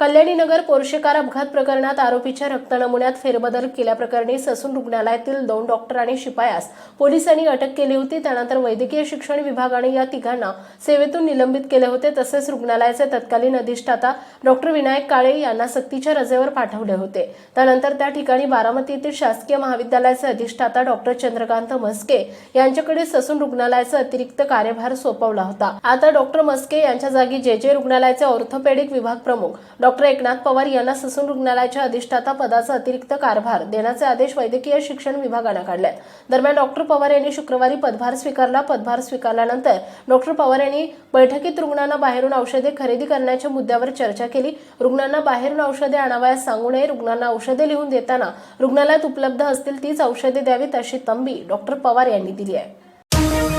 कल्याणी नगर पोरशेकार अपघात प्रकरणात आरोपीच्या रक्त नमुन्यात फेरबदल केल्याप्रकरणी ससून रुग्णालयातील दोन डॉक्टर आणि शिपायास पोलिसांनी अटक केली होती. त्यानंतर वैद्यकीय शिक्षण विभागाने या तिघांना सेवेतून निलंबित केले होते. तसेच रुग्णालयाचे तत्कालीन अधिष्ठाता डॉक्टर विनायक काळे यांना सक्तीच्या रजेवर पाठवले होते. त्यानंतर त्या ठिकाणी बारामती येथील शासकीय महाविद्यालयाचे अधिष्ठाता डॉक्टर चंद्रकांत म्हस्के यांच्याकडे ससून रुग्णालयाचा अतिरिक्त कार्यभार सोपवला होता. आता डॉक्टर म्हस्के यांच्या जागी जे जे रुग्णालयाचे ऑर्थोपेडिक विभाग प्रमुख डॉ. डॉक्टर एकनाथ पवार यांना ससून रुग्णालयाच्या अधिष्ठाता पदाचा अतिरिक्त कारभार देण्याचे आदेश वैद्यकीय शिक्षण विभागानं काढले दरम्यान डॉक्टर पवार यांनी शुक्रवारी पदभार स्वीकारला. पदभार स्वीकारल्यानंतर डॉक्टर पवार यांनी बैठकीत रुग्णांना बाहेरून औषधे खरेदी करण्याच्या मुद्द्यावर चर्चा केली. रुग्णांना बाहेरून औषधे आणावयास सांगू नये. रुग्णांना औषधे लिहून देताना रुग्णालयात उपलब्ध असतील तीच औषधे द्यावीत अशी तंबी डॉक्टर पवार यांनी दिली आहे.